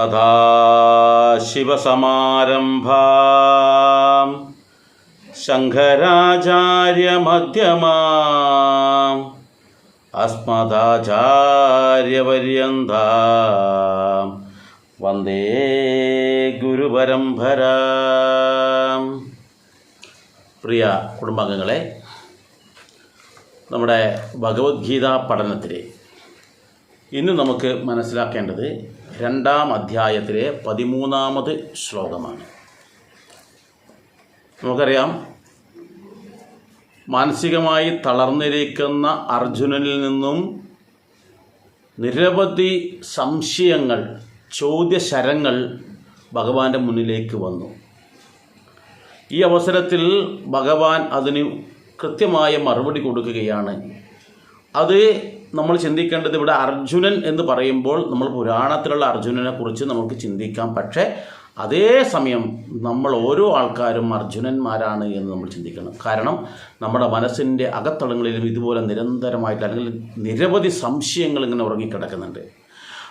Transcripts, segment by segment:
സദാശിവസമാരംഭാം ശങ്കരാചാര്യമധ്യമാ അസ്മദാചാര്യപര്യന്ത. വന്ദേ ഗുരുപരമ്പരാം. പ്രിയ കുടുംബാംഗങ്ങളെ നമ്മുടെ ഭഗവത്ഗീത പഠനത്തിൽ ഇന്ന് നമുക്ക് മനസ്സിലാക്കേണ്ടത് രണ്ടാം അധ്യായത്തിലെ പതിമൂന്നാമത് ശ്ലോകമാണ്. നമുക്കറിയാം മാനസികമായി തളർന്നിരിക്കുന്ന അർജുനനിൽ നിന്നും നിരവധി സംശയങ്ങൾ ചോദ്യശരങ്ങൾ ഭഗവാന്റെ മുന്നിലേക്ക് വന്നു. ഈ അവസരത്തിൽ ഭഗവാൻ അതിന് കൃത്യമായ മറുപടി കൊടുക്കുകയാണ്. അത് നമ്മൾ ചിന്തിക്കേണ്ടത് ഇവിടെ അർജുനൻ എന്ന് പറയുമ്പോൾ നമ്മൾ പുരാണത്തിലുള്ള അർജുനനെ കുറിച്ച് നമുക്ക് ചിന്തിക്കാം. പക്ഷേ അതേ സമയം നമ്മൾ ഓരോ ആൾക്കാരും അർജുനന്മാരാണ് എന്ന് നമ്മൾ ചിന്തിക്കണം. കാരണം നമ്മുടെ മനസ്സിന്റെ അകത്തളങ്ങളിലും ഇതുപോലെ നിരന്തരമായിട്ട് അല്ലെങ്കിൽ നിരവധി സംശയങ്ങൾ ഇങ്ങനെ ഉറങ്ങിക്കിടക്കുന്നുണ്ട്.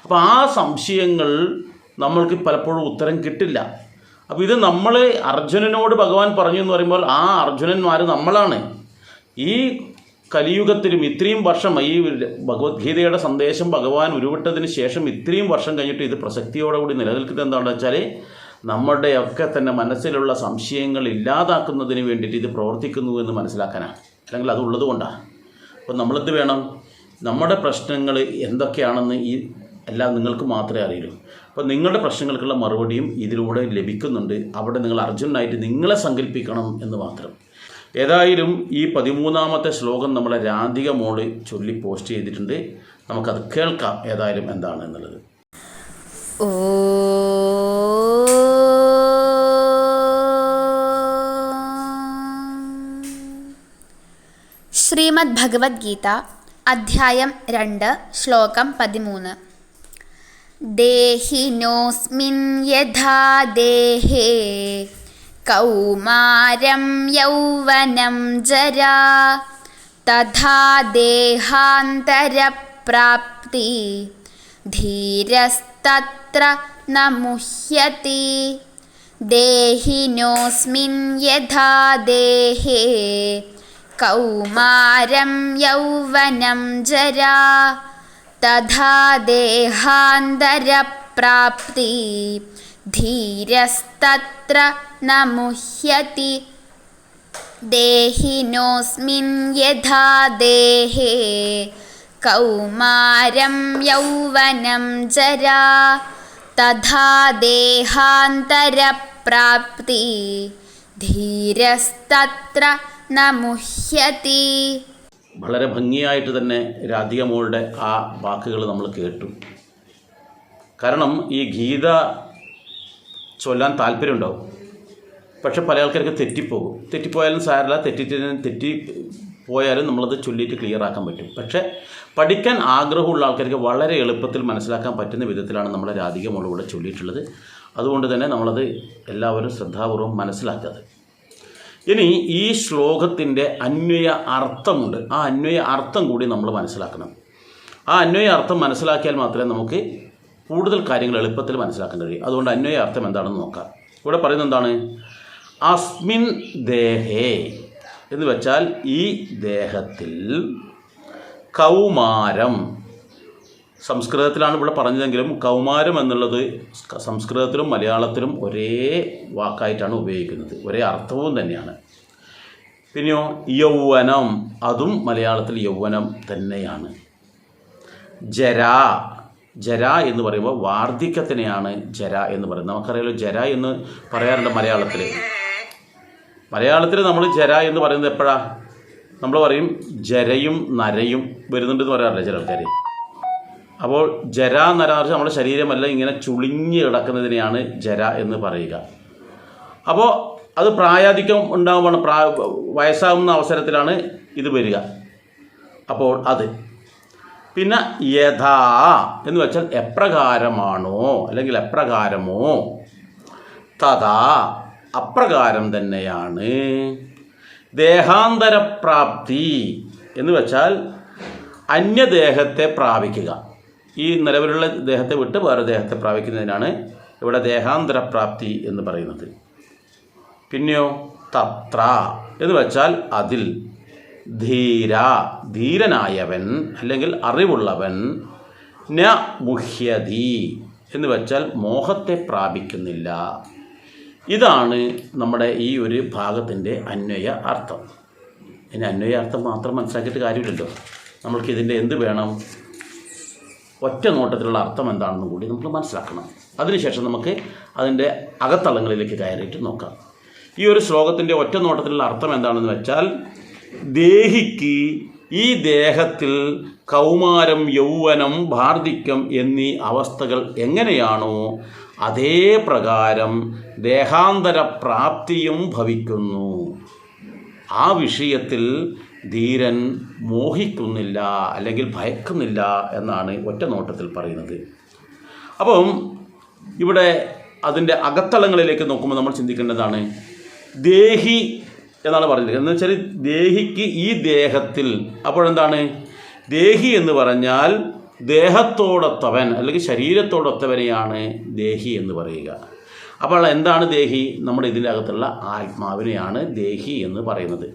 അപ്പോൾ ആ സംശയങ്ങൾ നമ്മൾക്ക് പലപ്പോഴും ഉത്തരം കിട്ടില്ല. അപ്പോൾ ഇത് നമ്മൾ അർജുനനോട് ഭഗവാൻ പറഞ്ഞു എന്ന് പറയുമ്പോൾ ആ അർജുനന്മാർ നമ്മളാണ്. ഈ കലിയുഗത്തിലും ഇത്രയും വർഷം ഈ ഭഗവത്ഗീതയുടെ സന്ദേശം ഭഗവാൻ ഉരുവിട്ടതിന് ശേഷം ഇത്രയും വർഷം കഴിഞ്ഞിട്ട് ഇത് പ്രസക്തിയോടുകൂടി നിലനിൽക്കുന്നത് എന്താണെന്ന് വെച്ചാൽ നമ്മുടെയൊക്കെ തന്നെ മനസ്സിലുള്ള സംശയങ്ങൾ ഇല്ലാതാക്കുന്നതിന് വേണ്ടിയിട്ട് ഇത് പ്രവർത്തിക്കുന്നു എന്ന് മനസ്സിലാക്കാനാണ്. അല്ലെങ്കിൽ അത് ഉള്ളതുകൊണ്ടാണ് അപ്പോൾ നമ്മളെന്ത് വേണം? നമ്മുടെ പ്രശ്നങ്ങൾ എന്തൊക്കെയാണെന്ന് ഈ എല്ലാം നിങ്ങൾക്ക് മാത്രമേ അറിയൂ അപ്പോൾ നിങ്ങളുടെ പ്രശ്നങ്ങൾക്കുള്ള മറുപടിയും ഇതിലൂടെ ലഭിക്കുന്നുണ്ട്. അവിടെ നിങ്ങൾ അർജുനായിട്ട് നിങ്ങളെ സങ്കല്പിക്കണം എന്ന് മാത്രം. ഏതായാലും ഈ പതിമൂന്നാമത്തെ ശ്ലോകം നമ്മളെ രാധിക മോൾ ചൊല്ലി പോസ്റ്റ് ചെയ്തിട്ടുണ്ട്. നമുക്കത് കേൾക്കാം ഏതായാലും എന്താണ് എന്നുള്ളത്. ശ്രീമദ് ഭഗവത്ഗീത അധ്യായം രണ്ട് ശ്ലോകം പതിമൂന്ന്. ദേഹിനോസ്മിൻ യഥാ ദേഹേ കൗമാരം യൗവനം ജരാ തഥാ ദേഹാന്തരപ്രാപ്തി ധീരസ്തത്ര ന മുഹ്യതി ദേഹിനോസ്മിൻ യഥാ ദേഹേ കൗമാരം യൗവനം ജരാ തഥാ ദേഹാന്തരപ്രാപ്തി ധീരസ്തത്ര ന മുഹ്യതി ദേഹിനോസ്മിൻ യഥാ ദേഹേ. കൗമാരം യൗവനം ജരാ. തഥാ ദേഹാന്തരപ്രാപ്തി. ധീരസ്തത്ര ന മുഹ്യതി വളരെ ഭംഗിയായിട്ട് തന്നെ രാധികമോളുടെ ആ വാക്കുകൾ നമ്മൾ കേട്ടു. കാരണം ഈ ഗീത ചൊല്ലാൻ താല്പര്യം ഉണ്ടാവും പക്ഷെ പല ആൾക്കാർക്ക് തെറ്റിപ്പോകും. തെറ്റിപ്പോയാലും സാരല്ല തെറ്റിച്ച് തെറ്റി പോയാലും നമ്മളത് ചൊല്ലിയിട്ട് ക്ലിയർ ആക്കാൻ പറ്റും. പക്ഷേ പഠിക്കാൻ ആഗ്രഹമുള്ള ആൾക്കാർക്ക് വളരെ എളുപ്പത്തിൽ മനസ്സിലാക്കാൻ പറ്റുന്ന വിധത്തിലാണ് നമ്മളെ രാധിക മോളിവിടെ ചൊല്ലിയിട്ടുള്ളത്. അതുകൊണ്ട് തന്നെ നമ്മളത് എല്ലാവരും ശ്രദ്ധാപൂർവം മനസ്സിലാക്കാതെ ഇനി ഈ ശ്ലോകത്തിന്റെ അന്വയ അർത്ഥമുണ്ട്. ആ അന്വയ അർത്ഥം കൂടി നമ്മൾ മനസ്സിലാക്കണം. ആ അന്വയ അർത്ഥം മനസ്സിലാക്കിയാൽ മാത്രമേ നമുക്ക് കൂടുതൽ കാര്യങ്ങൾ എളുപ്പത്തിൽ മനസ്സിലാക്കാൻ കഴിയും. അതുകൊണ്ട് അന്വയ അർത്ഥം എന്താണെന്ന് നോക്കാം. ഇവിടെ പറയുന്നത് എന്താണ്? അസ്മിൻ ദേഹേ എന്ന് വെച്ചാൽ ഈ ദേഹത്തിൽ കൗമാരം. സംസ്കൃതത്തിലാണ് ഇവിടെ പറഞ്ഞതെങ്കിലും കൗമാരം എന്നുള്ളത് സംസ്കൃതത്തിലും മലയാളത്തിലും ഒരേ വാക്കായിട്ടാണ് ഉപയോഗിക്കുന്നത്. ഒരേ അർത്ഥവും തന്നെയാണ്. പിന്നെയോ യൗവനം. അതും മലയാളത്തിൽ യൗവനം തന്നെയാണ്. ജര. ജര എന്ന് പറയുമ്പോൾ വാർദ്ധക്യത്തിനെയാണ് ജര എന്ന് പറയുന്നത്. നമുക്കറിയാലോ ജര എന്ന് പറയാറുണ്ട് മലയാളത്തിൽ മലയാളത്തിൽ നമ്മൾ ജര എന്ന് പറയുന്നത് എപ്പോഴാ? നമ്മൾ പറയും ജരയും നരയും വരുന്നുണ്ടെന്ന് പറയാറില്ല ചില ആൾക്കാർ അപ്പോൾ ജര നര എന്ന് നമ്മുടെ ശരീരമല്ല ഇങ്ങനെ ചുളിഞ്ഞ് കിടക്കുന്നതിനെയാണ് ജര എന്ന് പറയുക. അപ്പോൾ അത് പ്രായാധിക്യം ഉണ്ടാകുമ്പോൾ പ്രായ വയസ്സാകുന്ന അവസരത്തിലാണ് ഇത് വരിക. അപ്പോൾ അത്. പിന്നെ യഥാ എന്ന് വെച്ചാൽ എപ്രകാരമാണോ അല്ലെങ്കിൽ എപ്രകാരമോ? തഥാ അപ്രകാരം തന്നെയാണ്. ദേഹാന്തരപ്രാപ്തി എന്ന് വെച്ചാൽ അന്യദേഹത്തെ പ്രാപിക്കുക. ഈ നിലവിലുള്ള ദേഹത്തെ വിട്ട് വേറെ ദേഹത്തെ പ്രാപിക്കുന്നതിനാണ് ഇവിടെ ദേഹാന്തരപ്രാപ്തി എന്ന് പറയുന്നത്. പിന്നെയോ തത്ര എന്ന് വെച്ചാൽ അതിൽ. ധീര ധീരനായവൻ അല്ലെങ്കിൽ അറിവുള്ളവൻ ന മുഹ്യതി എന്ന് വെച്ചാൽ മോഹത്തെ പ്രാപിക്കുന്നില്ല. ഇതാണ് നമ്മുടെ ഈ ഒരു ഭാഗത്തിന്റെ അന്വയ അർത്ഥം. ഇനി അന്വയ അർത്ഥം മാത്രം മനസ്സിലാക്കിയിട്ട് കാര്യമില്ലല്ലോ. നമ്മൾക്ക് ഇതിന്റെ എന്ത് വേണം? ഒറ്റ നോട്ടത്തിലുള്ള അർത്ഥം എന്താണെന്ന് കൂടി നമ്മൾ മനസ്സിലാക്കണം. അതിനുശേഷം നമുക്ക് അതിന്റെ അകത്തളങ്ങളിലേക്ക് കയറിയിട്ട് നോക്കാം. ഈ ഒരു ശ്ലോകത്തിന്റെ ഒറ്റ നോട്ടത്തിലുള്ള അർത്ഥം എന്താണെന്ന് വെച്ചാൽ ദേഹിക്ക് ഈ ദേഹത്തിൽ കൗമാരം യൗവനം വാർദ്ധക്യം എന്നീ അവസ്ഥകൾ എങ്ങനെയാണോ അതേ പ്രകാരം ദേഹാന്തര പ്രാപ്തിയും ഭവിക്കുന്നു. ആ വിഷയത്തിൽ ധീരൻ മോഹിക്കുന്നില്ല അല്ലെങ്കിൽ ഭയക്കുന്നില്ല എന്നാണ് ഒറ്റ നോട്ടത്തിൽ പറയുന്നത്. അപ്പം ഇവിടെ അതിന്റെ അകത്തളങ്ങളിലേക്ക് നോക്കുമ്പോൾ നമ്മൾ ചിന്തിക്കേണ്ടതാണ് ദേഹി എന്നാണ് പറഞ്ഞത് എന്ന് വെച്ചാൽ ദേഹിക്ക് ഈ ദേഹത്തിൽ അപ്പോഴെന്താണ്? ദേഹി എന്ന് പറഞ്ഞാൽ ദേഹത്തോടൊത്തവൻ അല്ലെങ്കിൽ ശരീരത്തോടൊത്തവനെയാണ് ദേഹി എന്ന് പറയുക. അപ്പോൾ എന്താണ് ദേഹി? നമ്മുടെ ഇതിനകത്തുള്ള ആത്മാവിനെയാണ് ദേഹി എന്ന് പറയുന്നത്.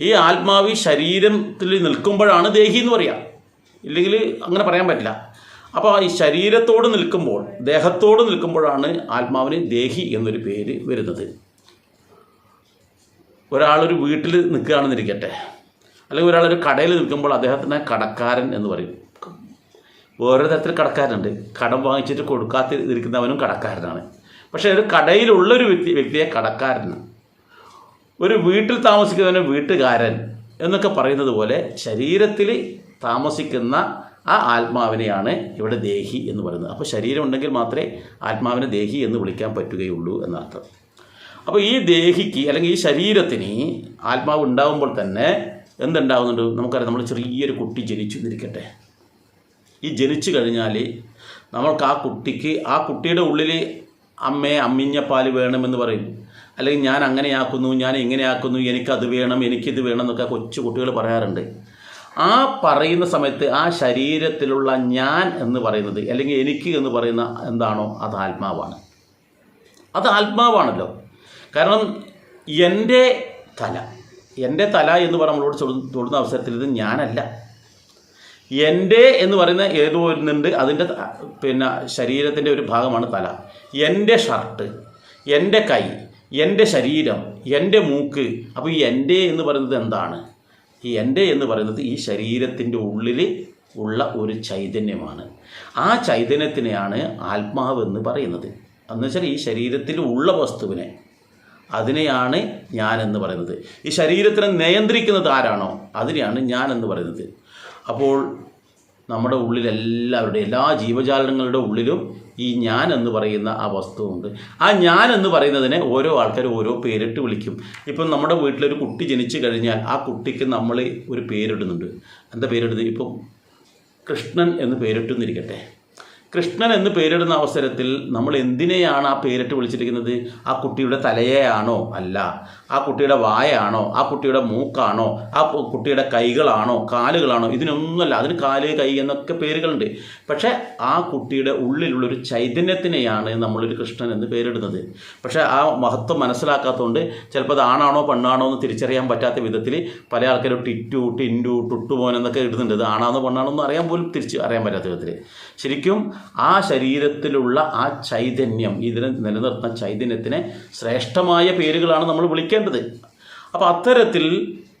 ഈ ആത്മാവ് ശരീരത്തിൽ നിൽക്കുമ്പോഴാണ് ദേഹി എന്ന് പറയുക ഇല്ലെങ്കിൽ അങ്ങനെ പറയാൻ പറ്റില്ല. അപ്പോൾ ഈ ശരീരത്തോട് നിൽക്കുമ്പോൾ ദേഹത്തോട് നിൽക്കുമ്പോഴാണ് ആത്മാവിന് ദേഹി എന്നൊരു പേര് വരുന്നത്. ഒരാളൊരു വീട്ടിൽ നിൽക്കുകയാണെന്നിരിക്കട്ടെ. അല്ലെങ്കിൽ ഒരാളൊരു കടയിൽ നിൽക്കുമ്പോൾ അദ്ദേഹത്തിനെ കടക്കാരൻ എന്ന് പറയും. വേറൊരു തരത്തിൽ കടക്കാരുണ്ട് കടം വാങ്ങിച്ചിട്ട് കൊടുക്കാത്ത ഇരിക്കുന്നവനും കടക്കാരനാണ്. പക്ഷേ ഒരു കടയിലുള്ളൊരു വ്യക്തി വ്യക്തിയെ കടക്കാരൻ. ഒരു വീട്ടിൽ താമസിക്കുന്നവനെ വീട്ടുകാരൻ എന്നൊക്കെ പറയുന്നത് പോലെ ശരീരത്തിൽ താമസിക്കുന്ന ആ ആത്മാവിനെയാണ് ഇവിടെ ദേഹി എന്ന് പറയുന്നത്. അപ്പോൾ ശരീരം ഉണ്ടെങ്കിൽ മാത്രമേ ആത്മാവിനെ ദേഹി എന്ന് വിളിക്കാൻ പറ്റുകയുള്ളൂ എന്നർത്ഥം. അപ്പോൾ ഈ ദേഹിക്ക് അല്ലെങ്കിൽ ഈ ശരീരത്തിന് ആത്മാവ് ഉണ്ടാകുമ്പോൾ തന്നെ എന്തുണ്ടാകുന്നുണ്ട് നമുക്കറിയാം നമ്മൾ ചെറിയൊരു കുട്ടി ജനിച്ചു നിൽക്കട്ടെ ഈ ജനിച്ചു കഴിഞ്ഞാൽ നമ്മൾക്ക് ആ കുട്ടിക്ക് ആ കുട്ടിയുടെ ഉള്ളിൽ അമ്മയെ അമ്മിഞ്ഞ പാൽ വേണമെന്ന് പറയും. അല്ലെങ്കിൽ ഞാൻ അങ്ങനെയാക്കുന്നു ഞാൻ ഇങ്ങനെയാക്കുന്നു എനിക്കത് വേണം എനിക്കിത് വേണം എന്നൊക്കെ കൊച്ചു കുട്ടികൾ പറയാറുണ്ട്. ആ പറയുന്ന സമയത്ത് ആ ശരീരത്തിലുള്ള ഞാൻ എന്ന് പറയുന്നത് അല്ലെങ്കിൽ എനിക്ക് എന്ന് പറയുന്ന എന്താണോ? അത് ആത്മാവാണ്. അത് ആത്മാവാണല്ലോ. കാരണം എന്റെ തല എന്റെ തല എന്ന് പറഞ്ഞ് നമ്മളോട് തൊടുന്ന അവസരത്തിൽ ഇത് ഞാനല്ല. എന്റെ എന്ന് പറയുന്ന ഏതോ ഒന്നുണ്ട് അതിന്റെ പിന്നെ ശരീരത്തിന്റെ ഒരു ഭാഗമാണ് തല. എന്റെ ഷർട്ട് എന്റെ കൈ എന്റെ ശരീരം എന്റെ മൂക്ക് അപ്പോൾ ഈ എന്റെ എന്ന് പറയുന്നത് എന്താണ്? ഈ എന്റെ എന്ന് പറയുന്നത് ഈ ശരീരത്തിന്റെ ഉള്ളിൽ ഉള്ള ഒരു ചൈതന്യമാണ്. ആ ചൈതന്യത്തിനെയാണ് ആത്മാവ് എന്ന് പറയുന്നത്. എന്ന് വെച്ചാൽ ഈ ശരീരത്തിൽ ഉള്ള വസ്തുവിനെ അതിനെയാണ് ഞാൻ എന്ന് പറയുന്നത്. ഈ ശരീരത്തിനെ നിയന്ത്രിക്കുന്നത് ആരാണോ അതിനെയാണ് ഞാൻ എന്ന് പറയുന്നത്. അപ്പോൾ നമ്മുടെ ഉള്ളിൽ എല്ലാവരുടെ എല്ലാ ജീവജാലങ്ങളുടെ ഉള്ളിലും ഈ ഞാൻ എന്ന് പറയുന്ന ആ വസ്തുവുണ്ട്. ആ ഞാൻ എന്ന് പറയുന്നതിനെ ഓരോ ആൾക്കാർ ഓരോ പേരിട്ട് വിളിക്കും. ഇപ്പം നമ്മുടെ വീട്ടിലൊരു കുട്ടി ജനിച്ചു കഴിഞ്ഞാൽ ആ കുട്ടിക്ക് നമ്മൾ ഒരു പേരിടുന്നുണ്ട്. എന്താ പേരിടുന്നത്? ഇപ്പം കൃഷ്ണൻ എന്ന് പേരിട്ടെന്നിരിക്കട്ടെ കൃഷ്ണൻ എന്ന് പേരിടുന്ന അവസരത്തിൽ നമ്മൾ എന്തിനെയാണ് ആ പേരിട്ട് വിളിച്ചിരിക്കുന്നത്? ആ കുട്ടിയുടെ തലയെയാണോ അല്ല? ആ കുട്ടിയുടെ വായാണോ? ആ കുട്ടിയുടെ മൂക്കാണോ? ആ കുട്ടിയുടെ കൈകളാണോ? കാലുകളാണോ? ഇതിനൊന്നുമല്ല അതിന് കാൽ കൈ എന്നൊക്കെ പേരുകളുണ്ട്. പക്ഷേ ആ കുട്ടിയുടെ ഉള്ളിലുള്ളൊരു ചൈതന്യത്തിനെയാണ് നമ്മളൊരു കൃഷ്ണൻ എന്ന് പേരിടുന്നത്. പക്ഷേ ആ മഹത്വം മനസ്സിലാക്കാത്തതുകൊണ്ട് ചിലപ്പോൾ അത് ആണാണോ പെണ്ണാണോ എന്ന് തിരിച്ചറിയാൻ പറ്റാത്ത വിധത്തിൽ പല ആൾക്കാരും ടിറ്റു ടിൻഡു ടുട്ടുമോൻ എന്നൊക്കെ ഇടുന്നുണ്ട്. ഇത് ആണാണോ പെണ്ണാണോ എന്ന് അറിയാൻ പോലും തിരിച്ച് അറിയാൻ പറ്റാത്ത വിധത്തിൽ. ശരിക്കും ആ ശരീരത്തിലുള്ള ആ ചൈതന്യം ഇതിനെ നിലനിർത്തുന്ന ചൈതന്യത്തിനെ ശ്രേഷ്ഠമായ പേരുകളാണ് നമ്മൾ വിളിക്കേണ്ടത്. അപ്പോൾ അത്തരത്തിൽ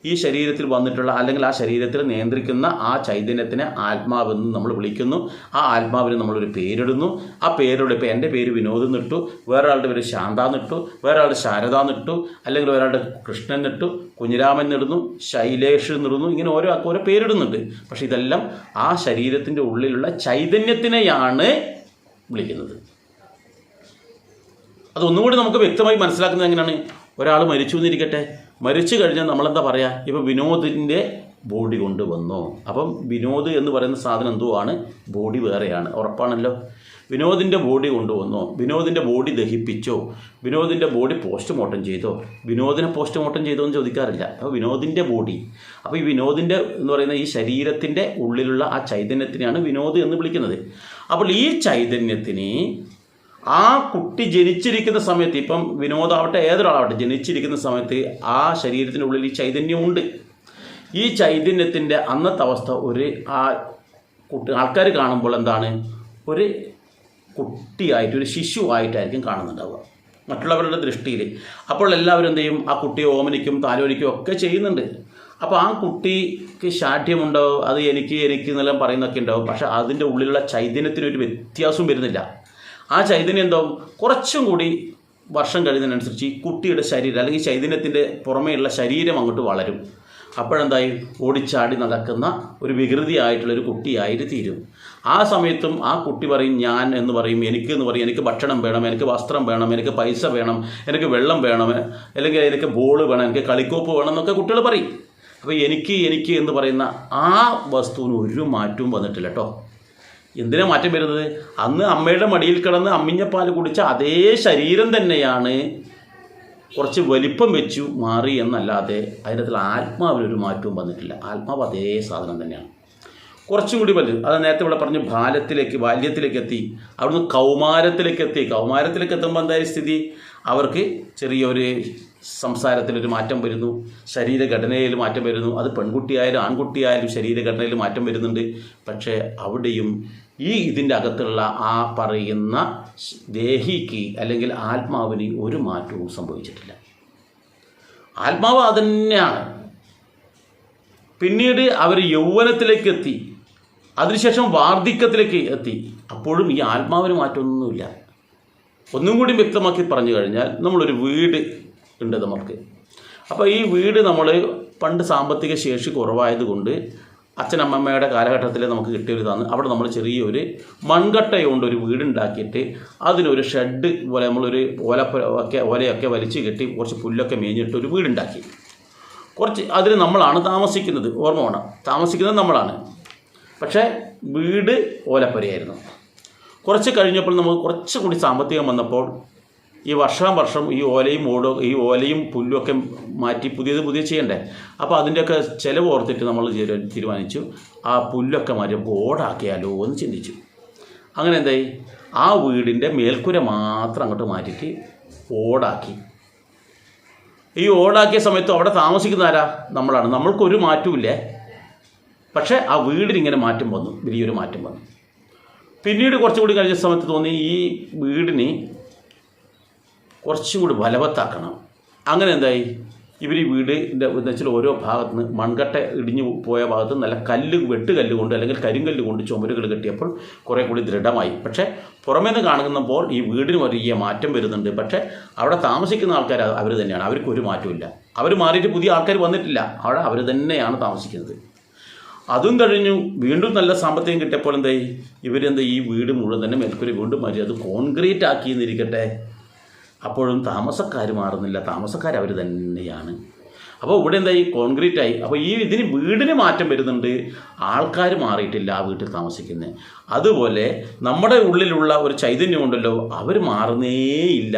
ഈ ശരീരത്തിൽ വന്നിട്ടുള്ള അല്ലെങ്കിൽ ആ ശരീരത്തിൽ നിയന്ത്രിക്കുന്ന ആ ചൈതന്യത്തിനെ ആത്മാവെന്ന് നമ്മൾ വിളിക്കുന്നു. ആ ആത്മാവിന് നമ്മളൊരു പേരിടുന്നു. ആ പേരോട് ഇപ്പോൾ എന്റെ പേര് വിനോദ് എന്നിട്ടു വേറൊരാളുടെ പേര് ശാന്ത എന്നിട്ടു വേറെ ആളുടെ ശാരദ എന്നിട്ടു അല്ലെങ്കിൽ ഒരാളുടെ കൃഷ്ണൻ എന്നിട്ടു കുഞ്ഞിരാമൻ എന്നിടുന്നു ശൈലേഷ് എന്നിടുന്നു ഇങ്ങനെ ഓരോ ഓരോ പേരിടുന്നുണ്ട്. പക്ഷേ ഇതെല്ലാം ആ ശരീരത്തിന്റെ ഉള്ളിലുള്ള ചൈതന്യത്തിനെയാണ് വിളിക്കുന്നത്. അതൊന്നുകൂടി നമുക്ക് വ്യക്തമായി മനസ്സിലാക്കുന്നത് എങ്ങനെയാണ്? ഒരാൾ മരിച്ചു എന്നിരിക്കട്ടെ. മരിച്ചു കഴിഞ്ഞാൽ നമ്മളെന്താ പറയുക ഇപ്പം വിനോദിന്റെ ബോഡി കൊണ്ടുവന്നു. അപ്പം വിനോദ് എന്ന് പറയുന്ന സാധനം എന്തോ ആണ് ബോഡി വേറെയാണ്. ഉറപ്പാണല്ലോ? വിനോദിന്റെ ബോഡി കൊണ്ടുവന്നോ. വിനോദിന്റെ ബോഡി ദഹിപ്പിച്ചോ. വിനോദിന്റെ ബോഡി പോസ്റ്റ്മോർട്ടം ചെയ്തോ. വിനോദിനെ പോസ്റ്റ്മോർട്ടം ചെയ്തോ എന്ന് ചോദിക്കാറില്ല. അപ്പോൾ വിനോദിന്റെ ബോഡി. അപ്പോൾ ഈ വിനോദിന്റെ എന്ന് പറയുന്ന ഈ ശരീരത്തിന്റെ ഉള്ളിലുള്ള ആ ചൈതന്യത്തിനെയാണ് വിനോദ് എന്ന് വിളിക്കുന്നത്. അപ്പോൾ ഈ ചൈതന്യത്തിന് ആ കുട്ടി ജനിച്ചിരിക്കുന്ന സമയത്ത് ഇപ്പം വിനോദാവട്ടെ ഏതൊരാളാവട്ടെ ജനിച്ചിരിക്കുന്ന സമയത്ത് ആ ശരീരത്തിന്റെ ഉള്ളിൽ ഈ ചൈതന്യമുണ്ട് ഈ ചൈതന്യത്തിന്റെ അന്നത്തെ അവസ്ഥ ഒരു ആ കുട്ടി ആൾക്കാർ കാണുമ്പോൾ എന്താണ്? ഒരു കുട്ടിയായിട്ട് ഒരു ശിശു ആയിട്ടായിരിക്കും കാണുന്നുണ്ടാവുക. മറ്റുള്ളവരുടെ ദൃഷ്ടിയിൽ. അപ്പോൾ എല്ലാവരും എന്ത് ചെയ്യും? ആ കുട്ടിയെ ഓമനിക്കും താലോലിക്കും ഒക്കെ ചെയ്യുന്നുണ്ട്. അപ്പോൾ ആ കുട്ടിക്ക് ശാഠ്യമുണ്ടോ? അത് എനിക്ക് എനിക്ക് എന്നെല്ലാം പറയുന്നൊക്കെ ഉണ്ടാവും. പക്ഷേ അതിന്റെ ഉള്ളിലുള്ള ചൈതന്യത്തിനൊരു വ്യത്യാസവും വരുന്നില്ല. ആ ചൈതന്യം എന്താവും കുറച്ചും കൂടി വർഷം കഴിയുന്നതിനനുസരിച്ച് ഈ കുട്ടിയുടെ ശരീരം അല്ലെങ്കിൽ ചൈതന്യത്തിന്റെ പുറമേയുള്ള ശരീരം അങ്ങോട്ട് വളരും. അപ്പോഴെന്തായി? ഓടിച്ചാടി നടക്കുന്ന ഒരു വികൃതിയായിട്ടുള്ള ഒരു കുട്ടിയായിട്ട് തീരും ആ സമയത്തും ആ കുട്ടി പറയും ഞാൻ എന്ന് പറയും എനിക്ക് എന്ന് പറയും എനിക്ക് ഭക്ഷണം വേണം എനിക്ക് വസ്ത്രം വേണം എനിക്ക് പൈസ വേണം എനിക്ക് വെള്ളം വേണം അല്ലെങ്കിൽ എനിക്ക് ബോൾ വേണം എനിക്ക് കളിക്കോപ്പ് വേണം എന്നൊക്കെ കുട്ടികൾ പറയും. അപ്പോൾ എനിക്ക് എനിക്ക് എന്ന് പറയുന്ന ആ വസ്തുവിന് ഒരു മാറ്റവും വന്നിട്ടില്ല കേട്ടോ എന്തിനാ മാറ്റം വരുന്നത്? അന്ന് അമ്മയുടെ മടിയിൽ കിടന്ന് അമ്മിഞ്ഞപ്പാൽ കുടിച്ച അതേ ശരീരം തന്നെയാണ് കുറച്ച് വലിപ്പം വെച്ചു മാറി എന്നല്ലാതെ അതിനകത്തിൽ ആത്മാവിനൊരു മാറ്റവും വന്നിട്ടില്ല. ആത്മാവ് അതേ സാധനം തന്നെയാണ്. കുറച്ചും കൂടി വലുത്. അത് നേരത്തെ ഇവിടെ പറഞ്ഞു ബാല്യത്തിലേക്ക് ബാല്യത്തിലേക്ക് എത്തി അവിടുന്ന് കൗമാരത്തിലേക്ക് എത്തി കൗമാരത്തിലേക്ക് എത്തുമ്പോൾ എന്തായാലും സ്ഥിതി? അവർക്ക് ചെറിയൊരു സംസാരത്തിലൊരു മാറ്റം വരുന്നു. ശരീരഘടനയിൽ മാറ്റം വരുന്നു. അത് പെൺകുട്ടിയായാലും ആൺകുട്ടിയായാലും ശരീരഘടനയിൽ മാറ്റം വരുന്നുണ്ട്. പക്ഷേ അവിടെയും ഈ ഇതിന്റെ അകത്തുള്ള ആ പറയുന്ന ദേഹിക്ക് അല്ലെങ്കിൽ ആത്മാവിന് ഒരു മാറ്റവും സംഭവിച്ചിട്ടില്ല. ആത്മാവ് അതുതന്നെയാണ് പിന്നീട് അവർ യൗവനത്തിലേക്ക് എത്തി. അതിനുശേഷം വാർദ്ധക്യത്തിലേക്ക് എത്തി. അപ്പോഴും ഈ ആത്മാവിന് മാറ്റമൊന്നുമില്ല. ഒന്നും കൂടി വ്യക്തമാക്കി പറഞ്ഞു കഴിഞ്ഞാൽ നമ്മളൊരു വീട് ഉണ്ട് നമുക്ക് അപ്പോൾ ഈ വീട് നമ്മൾ പണ്ട് സാമ്പത്തിക ശേഷി കുറവായതുകൊണ്ട് അച്ഛനമ്മമ്മയുടെ കാലഘട്ടത്തിൽ നമുക്ക് കിട്ടിയൊരു അവിടെ നമ്മൾ ചെറിയൊരു മൺകട്ട കൊണ്ട് ഒരു വീടുണ്ടാക്കിയിട്ട് അതിനൊരു ഷെഡ് പോലെ നമ്മളൊരു ഓല ഒക്കെ ഓലയൊക്കെ വലിച്ചു കെട്ടി കുറച്ച് പുല്ലൊക്കെ മേഞ്ഞിട്ട് ഒരു വീടുണ്ടാക്കി. കുറച്ച് അതിൽ നമ്മളാണ് താമസിക്കുന്നത്. ഓർമ്മ വേണം. താമസിക്കുന്നത് നമ്മളാണ്. പക്ഷേ വീട് ഓലപ്പരയായിരുന്നു. കുറച്ച് കഴിഞ്ഞപ്പോൾ നമുക്ക് കുറച്ചുകൂടി സാമ്പത്തികം വന്നപ്പോൾ ഈ വർഷം വർഷം ഈ ഓലയും ഓടോ ഈ ഓലയും പുല്ലും ഒക്കെ മാറ്റി പുതിയത് പുതിയ ചെയ്യണ്ടേ? അപ്പോൾ അതിന്റെയൊക്കെ ചിലവ് ഓർത്തിട്ട് നമ്മൾ തീരുമാനിച്ചു. ആ പുല്ലൊക്കെ മാറ്റി ബോർഡാക്കിയാലോ എന്ന് ചിന്തിച്ചു. അങ്ങനെ എന്തായി? ആ വീടിന്റെ മേൽക്കുര മാത്രം അങ്ങോട്ട് മാറ്റിയിട്ട് ഓടാക്കി. ഈ ഓടാക്കിയ സമയത്ത് അവിടെ താമസിക്കുന്ന ആരാ? നമ്മളാണ്. നമ്മൾക്കൊരു മാറ്റമില്ലേ പക്ഷേ ആ വീടിനിങ്ങനെ മാറ്റം വന്നു. വലിയൊരു മാറ്റം വന്നു. പിന്നീട് കുറച്ചുകൂടി കഴിഞ്ഞ സമയത്ത് തോന്നി ഈ വീടിന് കുറച്ചും കൂടി ബലവത്താക്കണം അങ്ങനെ എന്തായി? ഇവർ ഈ വീടിന്റെ എന്ന് വെച്ചാൽ ഓരോ ഭാഗത്ത് നിന്ന് മൺകട്ട ഇടിഞ്ഞു പോയ ഭാഗത്ത് നല്ല കല്ല് വെട്ടുകല്ല് കൊണ്ട് അല്ലെങ്കിൽ കരിങ്കല്ല് കൊണ്ട് ചുമരുകൾ കെട്ടിയപ്പോൾ കുറേ കൂടി ദൃഢമായി. പക്ഷേ പുറമേ നിന്ന് കാണുന്നപ്പോൾ ഈ വീടിന് വലിയ മാറ്റം വരുന്നുണ്ട്. പക്ഷേ അവിടെ താമസിക്കുന്ന ആൾക്കാർ അവർ തന്നെയാണ്. അവർക്ക് ഒരു മാറ്റമില്ല അവർ മാറിയിട്ട് പുതിയ ആൾക്കാർ വന്നിട്ടില്ല. അവിടെ അവർ തന്നെയാണ് താമസിക്കുന്നത്. അതും കഴിഞ്ഞു വീണ്ടും നല്ല സാമ്പത്തികം കിട്ടിയപ്പോൾ എന്തായി? ഇവരെന്താ ഈ വീട് മുഴുവൻ തന്നെ മേൽക്കൂരി വീണ്ടും മാറ്റി അത് കോൺക്രീറ്റ് ആക്കി എന്നിരിക്കട്ടെ അപ്പോഴും താമസക്കാർ മാറുന്നില്ല. താമസക്കാർ അവർ തന്നെയാണ്. അപ്പോൾ ഇവിടെ എന്തായി? കോൺക്രീറ്റ് ആയി. അപ്പോൾ ഈ ഇതിന് വീടിന് മാറ്റം വരുന്നുണ്ട്. ആൾക്കാർ മാറിയിട്ടില്ല ആ വീട്ടിൽ താമസിക്കുന്നത് അതുപോലെ നമ്മുടെ ഉള്ളിലുള്ള ഒരു ചൈതന്യം ഉണ്ടല്ലോ അവർ മാറുന്നേയില്ല.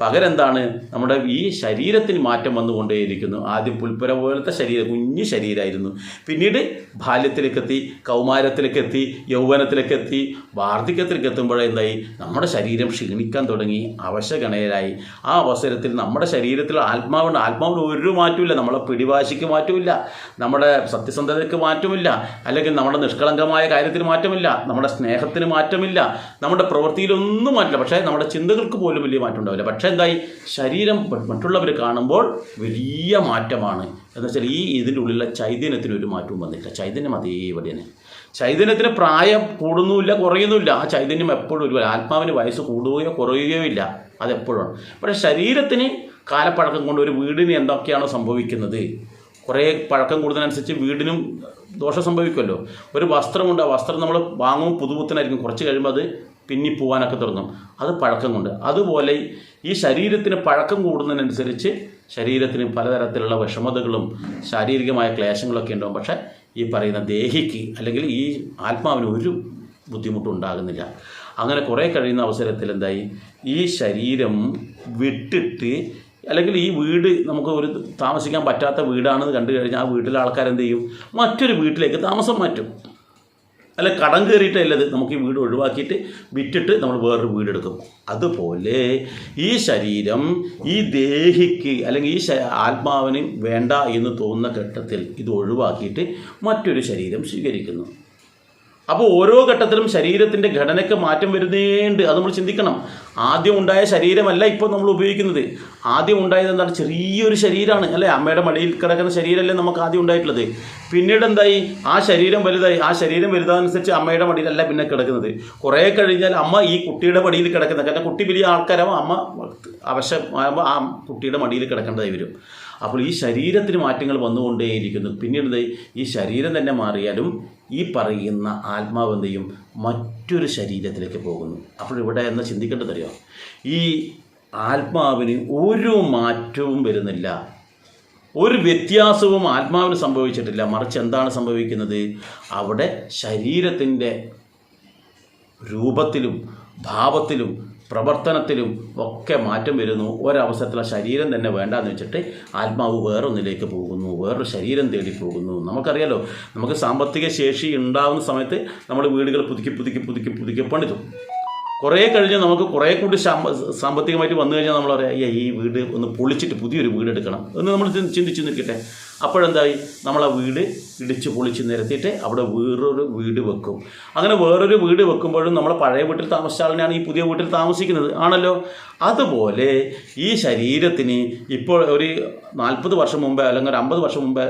പകരം എന്താണ് നമ്മുടെ ഈ ശരീരത്തിന് മാറ്റം വന്നുകൊണ്ടേയിരിക്കുന്നു. ആദ്യം പുൽപ്പുര പോലത്തെ ശരീരം കുഞ്ഞു ശരീരമായിരുന്നു പിന്നീട് ബാല്യത്തിലേക്കെത്തി കൗമാരത്തിലേക്കെത്തി യൗവനത്തിലേക്കെത്തി വാർദ്ധക്യത്തിലേക്ക് എത്തുമ്പോഴേ എന്തായി? നമ്മുടെ ശരീരം ക്ഷീണിക്കാൻ തുടങ്ങി. അവശഗണയരായി. ആ അവസരത്തിൽ നമ്മുടെ ശരീരത്തിൽ ആത്മാവുണ്ട് ആത്മാവിന് ഒരു മാറ്റമില്ല നമ്മളെ പിടിവാശിക്ക് മാറ്റമില്ല നമ്മുടെ സത്യസന്ധതയ്ക്ക് മാറ്റമില്ല അല്ലെങ്കിൽ നമ്മുടെ നിഷ്കളങ്കമായ കാര്യത്തിന് മാറ്റമില്ല. നമ്മുടെ സ്നേഹത്തിന് മാറ്റമില്ല. നമ്മുടെ പ്രവൃത്തിയിലൊന്നും മാറ്റില്ല പക്ഷേ നമ്മുടെ ചിന്തകൾക്ക് പോലും വലിയ മാറ്റം ഉണ്ടാവില്ല പക്ഷേ എന്തായി ശരീരം മറ്റുള്ളവർ കാണുമ്പോൾ വലിയ മാറ്റമാണ്. എന്ന് വെച്ചാൽ ഈ ഇതിന്റെ ഉള്ളിലുള്ള ചൈതന്യത്തിന് ഒരു മാറ്റവും വന്നില്ല ചൈതന്യം അതേപടി തന്നെ ചൈതന്യത്തിന് പ്രായം കൂടുന്നുമില്ല കുറയുന്നുമില്ല. ആ ചൈതന്യം എപ്പോഴും ഒരു ആത്മാവിന് വയസ്സ് കൂടുകയോ കുറയുകയോ ഇല്ല. അതെപ്പോഴാണ് പക്ഷേ ശരീരത്തിന് കാലപ്പഴക്കം കൊണ്ട് ഒരു വീടിന് എന്തൊക്കെയാണ് സംഭവിക്കുന്നത്? കുറേ പഴക്കം കൂടുന്നതിനനുസരിച്ച് വീടിനും ദോഷം സംഭവിക്കുമല്ലോ. ഒരു വസ്ത്രമുണ്ട്. ആ വസ്ത്രം നമ്മൾ വാങ്ങും പുതുപുത്തനായിരിക്കും. കുറച്ച് കഴിയുമ്പോൾ അത് പിന്നി പോകാനൊക്കെ തുടങ്ങും. അത് പഴക്കം കൊണ്ട് അതുപോലെ ഈ ശരീരത്തിന് പഴക്കം കൂടുന്നതിനനുസരിച്ച് ശരീരത്തിന് പലതരത്തിലുള്ള വിഷമതകളും ശാരീരികമായ ക്ലേശങ്ങളൊക്കെ ഉണ്ടാവും. പക്ഷേ ഈ പറയുന്ന ദേഹിക്ക് അല്ലെങ്കിൽ ഈ ആത്മാവിന് ഒരു ബുദ്ധിമുട്ടും ഉണ്ടാകുന്നില്ല. അങ്ങനെ കുറേ കഴിയുന്ന അവസരത്തിൽ എന്തായി? ഈ ശരീരം വിട്ടിട്ട് അല്ലെങ്കിൽ ഈ വീട് നമുക്ക് ഒരു താമസിക്കാൻ പറ്റാത്ത വീടാണെന്ന് കണ്ടു കഴിഞ്ഞാൽ ആ വീട്ടിലെ ആൾക്കാരെന്ത് ചെയ്യും? മറ്റൊരു വീട്ടിലേക്ക് താമസം മാറ്റും. അല്ല കടം കയറിയിട്ടല്ലത് നമുക്ക് ഈ വീട് ഒഴിവാക്കിയിട്ട് വിറ്റിട്ട് നമ്മൾ വേറൊരു വീടെടുക്കും. അതുപോലെ ഈ ശരീരം ഈ ദേഹിക്ക് അല്ലെങ്കിൽ ഈ ആത്മാവിന് വേണ്ട എന്ന് തോന്നുന്ന ഘട്ടത്തിൽ ഇത് ഒഴിവാക്കിയിട്ട് മറ്റൊരു ശരീരം സ്വീകരിക്കുന്നു. അപ്പോൾ ഓരോ ഘട്ടത്തിലും ശരീരത്തിന്റെ ഘടനയ്ക്ക് മാറ്റം വരുന്നേണ്ട്. അത് നമ്മൾ ചിന്തിക്കണം. ആദ്യം ഉണ്ടായ ശരീരമല്ല ഇപ്പോൾ നമ്മൾ ഉപയോഗിക്കുന്നത്. ആദ്യം ഉണ്ടായത് എന്താണ്? ചെറിയൊരു ശരീരമാണ് അല്ലേ? അമ്മയുടെ മടിയിൽ കിടക്കുന്ന ശരീരമല്ലേ നമുക്ക് ആദ്യം ഉണ്ടായിട്ടുള്ളത്. പിന്നീട് എന്തായി? ആ ശരീരം വലുതായി. ആ ശരീരം വലുതാനുസരിച്ച് അമ്മയുടെ മടിയിലല്ല പിന്നെ കിടക്കുന്നത്. കുറേ കഴിഞ്ഞാൽ അമ്മ ഈ കുട്ടിയുടെ മടിയിൽ കിടക്കുന്ന കാരണം കുട്ടി വലിയ ആൾക്കാരാവും അമ്മ അവശമാകുമ്പോൾ ആ കുട്ടിയുടെ മടിയിൽ കിടക്കേണ്ടതായി വരും. അപ്പോൾ ഈ ശരീരത്തിന് മാറ്റങ്ങൾ വന്നുകൊണ്ടേയിരിക്കുന്നു. പിന്നീട് ഈ ശരീരം തന്നെ മാറിയാലും ഈ പറയുന്ന ആത്മാവ് മറ്റൊരു ശരീരത്തിലേക്ക് പോകുന്നു. അപ്പോൾ ഇവിടെ എന്ന് ചിന്തിക്കേണ്ടതറിയോ ഈ ആത്മാവിന് ഒരു മാറ്റവും വരുന്നില്ല. ഒരു വ്യത്യാസവും ആത്മാവിന് സംഭവിച്ചിട്ടില്ല. മറിച്ച് എന്താണ് സംഭവിക്കുന്നത്? അവിടെ ശരീരത്തിന്റെ രൂപത്തിലും ഭാവത്തിലും പ്രവർത്തനത്തിലും ഒക്കെ മാറ്റം വരുന്നു. ഒരവസരത്തിലെ ശരീരം തന്നെ വേണ്ടാന്ന് വെച്ചിട്ട് ആത്മാവ് വേറൊന്നിലേക്ക് പോകുന്നു. വേറൊരു ശരീരം തേടി പോകുന്നു. നമുക്കറിയാലോ നമുക്ക് സാമ്പത്തിക ശേഷി ഉണ്ടാകുന്ന സമയത്ത് നമ്മൾ വീടുകൾ പുതുക്കി പുതുക്കി പുതുക്കി പുതുക്കി പണിതു. കുറേ കഴിഞ്ഞ് നമുക്ക് കുറേ കൂടി സാമ്പ- സാമ്പത്തികമായിട്ട് വന്നു കഴിഞ്ഞാൽ നമ്മൾ പറയാം "അയ്യ, ഈ വീട് ഒന്ന് പൊളിച്ചിട്ട് പുതിയൊരു വീട് എടുക്കണം എന്ന് നമ്മൾ ചിന്തിച്ച് നിൽക്കട്ടെ. അപ്പോഴെന്തായി? നമ്മൾ ആ വീട് ഇടിച്ച് പൊളിച്ച് നിരത്തിയിട്ട് അവിടെ വേറൊരു വീട് വെക്കും. അങ്ങനെ വേറൊരു വീട് വെക്കുമ്പോഴും നമ്മൾ പഴയ വീട്ടിൽ താമസിച്ച ആളിനെയാണ് ഈ പുതിയ വീട്ടിൽ താമസിക്കുന്നത്. ആണല്ലോ? അതുപോലെ ഈ ശരീരത്തിന് ഇപ്പോൾ ഒരു നാൽപ്പത് വർഷം മുമ്പേ അല്ലെങ്കിൽ ഒരു അമ്പത് വർഷം മുമ്പേ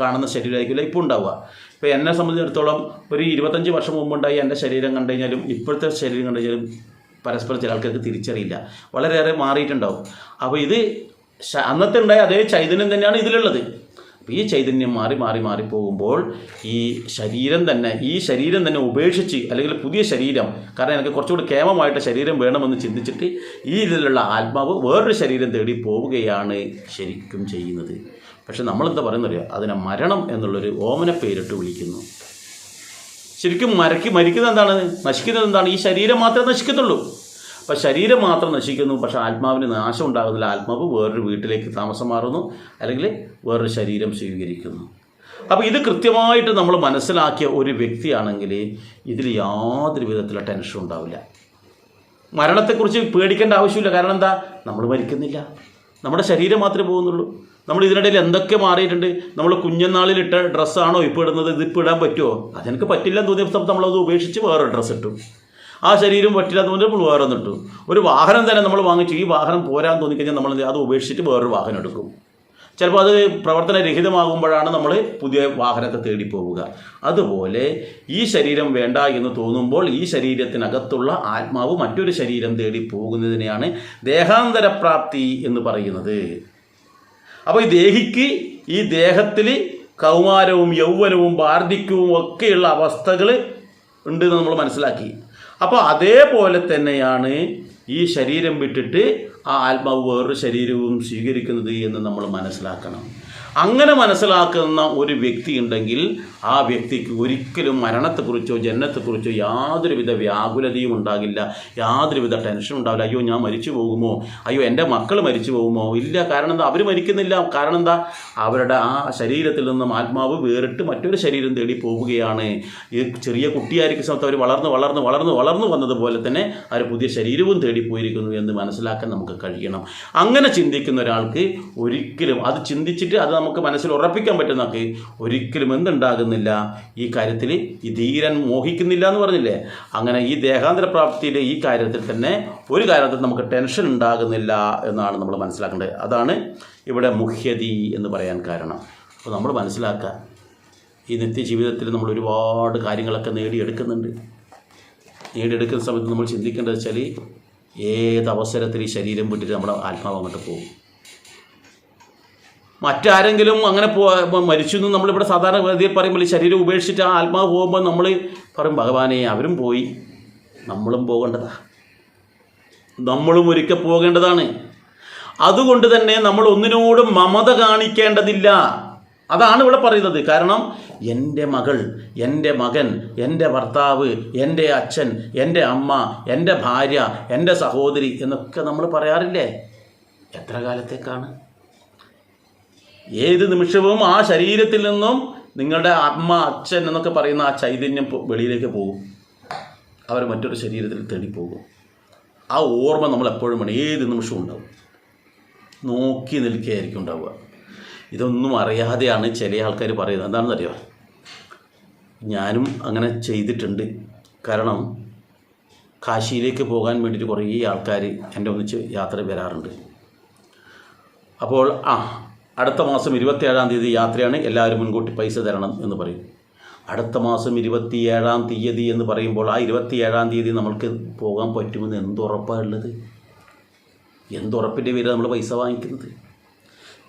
കാണുന്ന ശരീരമായിരിക്കില്ല ഇപ്പോൾ ഉണ്ടാവുക. ഇപ്പോൾ എന്നെ സംബന്ധിച്ചിടത്തോളം ഒരു ഇരുപത്തഞ്ച് വർഷം മുമ്പുണ്ടായി എന്റെ ശരീരം കണ്ടു കഴിഞ്ഞാലും ഇപ്പോഴത്തെ ശരീരം കണ്ടു കഴിഞ്ഞാലും പരസ്പരം ചില ആൾക്കാർക്ക് തിരിച്ചറിയില്ല. വളരെയേറെ മാറിയിട്ടുണ്ടാവും. അപ്പോൾ ഇത് അന്നത്തെ ഉണ്ടായ അതേ ചൈതന്യം തന്നെയാണ് ഇതിലുള്ളത്. അപ്പോൾ ഈ ചൈതന്യം മാറി മാറി മാറി പോകുമ്പോൾ ഈ ശരീരം തന്നെ ഈ ശരീരം തന്നെ ഉപേക്ഷിച്ച് അല്ലെങ്കിൽ പുതിയ ശരീരം കാരണം എനിക്ക് കുറച്ചുകൂടി കേമമായിട്ട് ശരീരം വേണമെന്ന് ചിന്തിച്ചിട്ട് ഈ ഇതിലുള്ള ആത്മാവ് വേറൊരു ശരീരം തേടി പോവുകയാണ് ശരിക്കും ചെയ്യുന്നത്. പക്ഷെ നമ്മളെന്താ പറയുന്നറിയോ അതിനെ മരണം എന്നുള്ളൊരു ഓമന പേരിട്ട് വിളിക്കുന്നു. ശരിക്കും മരക്ക് മരിക്കുന്നത് എന്താണ്? നശിക്കുന്നത് എന്താണ്? ഈ ശരീരം മാത്രമേ നശിക്കത്തുള്ളൂ. അപ്പം ശരീരം മാത്രം നശിക്കുന്നു പക്ഷെ ആത്മാവിന് നാശം ഉണ്ടാകുന്നില്ല. ആത്മാവ് വേറൊരു വീട്ടിലേക്ക് താമസം മാറുന്നു അല്ലെങ്കിൽ വേറൊരു ശരീരം സ്വീകരിക്കുന്നു. അപ്പോൾ ഇത് കൃത്യമായിട്ട് നമ്മൾ മനസ്സിലാക്കിയ ഒരു വ്യക്തിയാണെങ്കിൽ ഇതിൽ യാതൊരു വിധത്തിലുള്ള ടെൻഷൻ ഉണ്ടാവില്ല. മരണത്തെക്കുറിച്ച് പേടിക്കേണ്ട ആവശ്യമില്ല. കാരണം എന്താ? നമ്മൾ മരിക്കുന്നില്ല. നമ്മുടെ ശരീരം മാത്രമേ പോകുന്നുള്ളൂ. നമ്മൾ ഇതിനിടയിൽ എന്തൊക്കെ മാറിയിട്ടുണ്ട്? നമ്മൾ കുഞ്ഞനാളിൽ ഇട്ട ഡ്രസ്സാണോ ഇപ്പോൾ ഇടുന്നത്? ഇതിപ്പോൾ ഇടാൻ പറ്റുമോ അതെനിക്ക് പറ്റില്ല എന്ന് തോന്നിയ സമയത്ത് നമ്മളത് ഉപേക്ഷിച്ച് വേറെ ഡ്രസ്സ് ഇട്ടു. ആ ശരീരം പറ്റില്ല തോന്നിയിട്ട് നമ്മൾ വേറെ നിട്ടു ഒരു വാഹനം തന്നെ നമ്മൾ വാങ്ങിച്ചു. ഈ വാഹനം പോരാൻ തോന്നിക്കഴിഞ്ഞാൽ നമ്മൾ? അത് ഉപേക്ഷിച്ചിട്ട് വേറൊരു വാഹനം എടുക്കും. ചിലപ്പോൾ അത് പ്രവർത്തനരഹിതമാകുമ്പോഴാണ് നമ്മൾ പുതിയ വാഹനത്തെ തേടി പോവുക. അതുപോലെ ഈ ശരീരം വേണ്ട എന്ന് തോന്നുമ്പോൾ ഈ ശരീരത്തിനകത്തുള്ള ആത്മാവ് മറ്റൊരു ശരീരം തേടി പോകുന്നതിനെയാണ് ദേഹാന്തരപ്രാപ്തി എന്ന് പറയുന്നത്. അപ്പോൾ ഈ ദേഹിക്ക് ഈ ദേഹത്തിൽ കൗമാരവും യൗവനവും വാർദ്ധക്യവും ഒക്കെയുള്ള അവസ്ഥകൾ ഉണ്ട് എന്ന് നമ്മൾ മനസ്സിലാക്കി. അപ്പോൾ അതേപോലെ തന്നെയാണ് ഈ ശരീരം വിട്ടിട്ട് ആ ആത്മാവ് വേറൊരു ശരീരവും സ്വീകരിക്കുന്നത് എന്ന് നമ്മൾ മനസ്സിലാക്കണം. അങ്ങനെ മനസ്സിലാക്കുന്ന ഒരു വ്യക്തി ഉണ്ടെങ്കിൽ ആ വ്യക്തിക്ക് ഒരിക്കലും മരണത്തെക്കുറിച്ചോ ജനനത്തെക്കുറിച്ചോ യാതൊരുവിധ വ്യാകുലതയും ഉണ്ടാകില്ല. യാതൊരുവിധ ടെൻഷനും ഉണ്ടാവില്ല. അയ്യോ ഞാൻ മരിച്ചു പോകുമോ? അയ്യോ എന്റെ മക്കൾ മരിച്ചു പോകുമോ? ഇല്ല കാരണം എന്താ? അവർ മരിക്കുന്നില്ല. കാരണം എന്താ? അവരുടെ ആ ശരീരത്തിൽ നിന്നും ആത്മാവ് വേറിട്ട് മറ്റൊരു ശരീരം തേടി പോവുകയാണ്. ഈ ചെറിയ കുട്ടിയായിരിക്കും സമയത്ത് അവർ വളർന്ന് വളർന്ന് വളർന്ന് വളർന്നു വന്നതുപോലെ തന്നെ അവർ പുതിയ ശരീരവും തേടി പോയിരിക്കുന്നു എന്ന് മനസ്സിലാക്കാൻ നമുക്ക് കഴിയണം. അങ്ങനെ ചിന്തിക്കുന്ന ഒരാൾക്ക് ഒരിക്കലും അത് ചിന്തിച്ചിട്ട് അത് നമുക്ക് മനസ്സിൽ ഉറപ്പിക്കാൻ പറ്റുന്നൊക്കെ ഒരിക്കലും എന്തുണ്ടാകുന്നില്ല. ഈ കാര്യത്തിൽ ഈ ധീരൻ മോഹിക്കുന്നില്ല എന്ന് പറഞ്ഞില്ലേ? അങ്ങനെ ഈ ദേഹാന്തര പ്രാപ്തിയിലെ ഈ കാര്യത്തിൽ തന്നെ ഒരു കാര്യത്തിൽ നമുക്ക് ടെൻഷൻ ഉണ്ടാകുന്നില്ല എന്നാണ് നമ്മൾ മനസ്സിലാക്കേണ്ടത്. അതാണ് ഇവിടെ മുഹ്യതി എന്ന് പറയാൻ കാരണം. അപ്പോൾ നമ്മൾ മനസ്സിലാക്കുക ഈ നിത്യജീവിതത്തിൽ നമ്മൾ ഒരുപാട് കാര്യങ്ങളൊക്കെ നേടിയെടുക്കുന്നുണ്ട്. നേടിയെടുക്കുന്ന സമയത്ത് നമ്മൾ ചിന്തിക്കേണ്ടത് വെച്ചാൽ ഏത് അവസരത്തിൽ ഈ ശരീരം വിട്ടിട്ട് നമ്മുടെ ആത്മാവ് അങ്ങോട്ട് പോകും? മറ്റാരെങ്കിലും അങ്ങനെ പോ മരിച്ചു എന്ന് നമ്മളിവിടെ സാധാരണ ഗതിയിൽ പറയുമ്പോൾ ശരീരം ഉപേക്ഷിച്ചിട്ട് ആ ആത്മാവ് പോകുമ്പോൾ നമ്മൾ പറയും ഭഗവാനെ അവരും പോയി. നമ്മളും പോകേണ്ടതാ. നമ്മളും ഒരിക്കൽ പോകേണ്ടതാണ്. അതുകൊണ്ട് തന്നെ നമ്മൾ ഒന്നിനോടും മമത കാണിക്കേണ്ടതില്ല. അതാണ് ഇവിടെ പറയുന്നത്. കാരണം എന്റെ മകൾ എന്റെ മകൻ എന്റെ ഭർത്താവ് എന്റെ അച്ഛൻ എന്റെ അമ്മ എന്റെ ഭാര്യ എന്റെ സഹോദരി എന്നൊക്കെ നമ്മൾ പറയാറില്ലേ? എത്ര കാലത്തേക്കാണ്? ഏത് നിമിഷവും ആ ശരീരത്തിൽ നിന്നും നിങ്ങളുടെ അമ്മ അച്ഛൻ എന്നൊക്കെ പറയുന്ന ആ ചൈതന്യം വെളിയിലേക്ക് പോകും. അവർ മറ്റൊരു ശരീരത്തിൽ തേടിപ്പോകും. ആ ഓർമ്മ നമ്മൾ എപ്പോഴും വേണം. ഏത് നിമിഷവും ഉണ്ടാവും. നോക്കി നിൽക്കുകയായിരിക്കും ഉണ്ടാവുക. ഇതൊന്നും അറിയാതെയാണ് ചില ആൾക്കാർ പറയുന്നത്. എന്താണെന്നറിയോ? ഞാനും അങ്ങനെ ചെയ്തിട്ടുണ്ട്. കാരണം കാശിയിലേക്ക് പോകാൻ വേണ്ടിയിട്ട് കുറേ ആൾക്കാർ എന്റെ ഒന്നിച്ച് യാത്ര വരാറുണ്ട്. അപ്പോൾ ആ അടുത്ത മാസം ഇരുപത്തിയേഴാം തീയതി യാത്രയാണ് എല്ലാവരും മുൻകൂട്ടി പൈസ തരണം എന്ന് പറയും. അടുത്ത മാസം ഇരുപത്തിയേഴാം തീയതി എന്ന് പറയുമ്പോൾ ആ ഇരുപത്തിയേഴാം തീയതി നമ്മൾക്ക് പോകാൻ പറ്റുമെന്ന് എന്തുറപ്പാണ് ഉള്ളത്? എന്തുറപ്പിന്റെ പേര് നമ്മൾ പൈസ വാങ്ങിക്കുന്നത്?